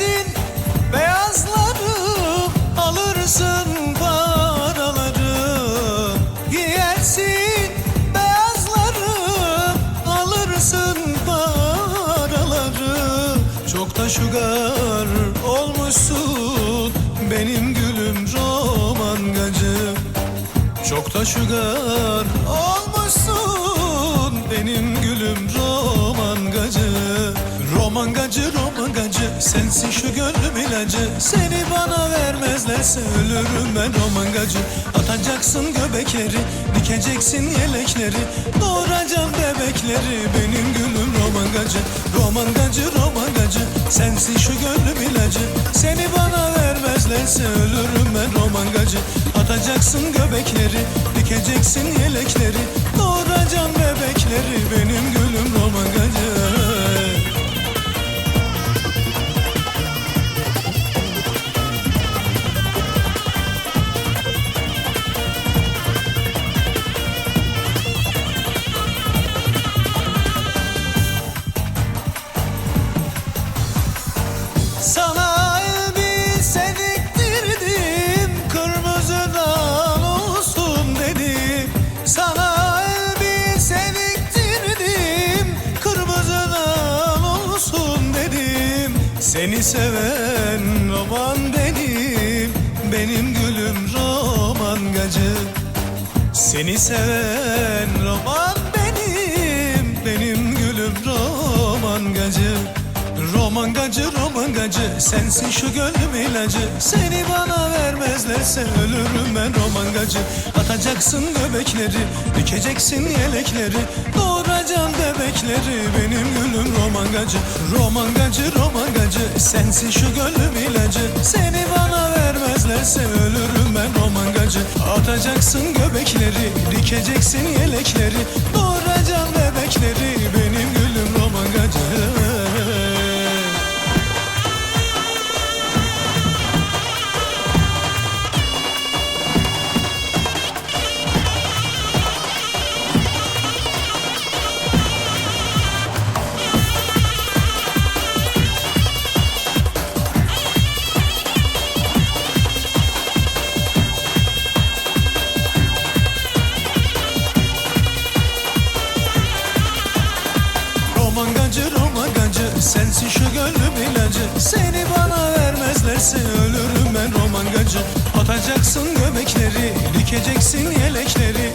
gidersin Beyazları alırsın paraları Giyersin beyazları alırsın paraları Çok da şugar olmuşsun benim gülüm roman gacı Çok da şugar olmuşsun Sensin şu gönlüm ilacı. Seni bana vermezlerse ölürüm ben romangacı Atacaksın göbekleri Dikeceksin yelekleri. Doğuracağım bebekleri Benim gülüm romangacı. Romangacı romangacı. Sensin şu gönlüm ilacı. Seni bana vermezlerse ölürüm ben romangacı. Atacaksın göbekleri Dikeceksin yelekleri. Doğuracağım bebekleri Benim gülüm Seni seven roman benim Benim gülüm romangacı Seni seven roman Sensin şu gönlüm ilacı. Seni bana vermezlerse Ölürüm ben romangacı Atacaksın göbekleri Dikeceksin yelekleri. Doğuracaksın bebekleri Benim gülüm romangacı Romangacı romangacı Sensin şu gönlüm ilacı. Seni bana vermezlerse Ölürüm ben romangacı Atacaksın göbekleri Dikeceksin yelekleri. Doğuracaksın bebekleri Gönlüm ilacı Seni bana vermezlerse Ölürüm ben romangacı. Atacaksın göbekleri Dikeceksin yelekleri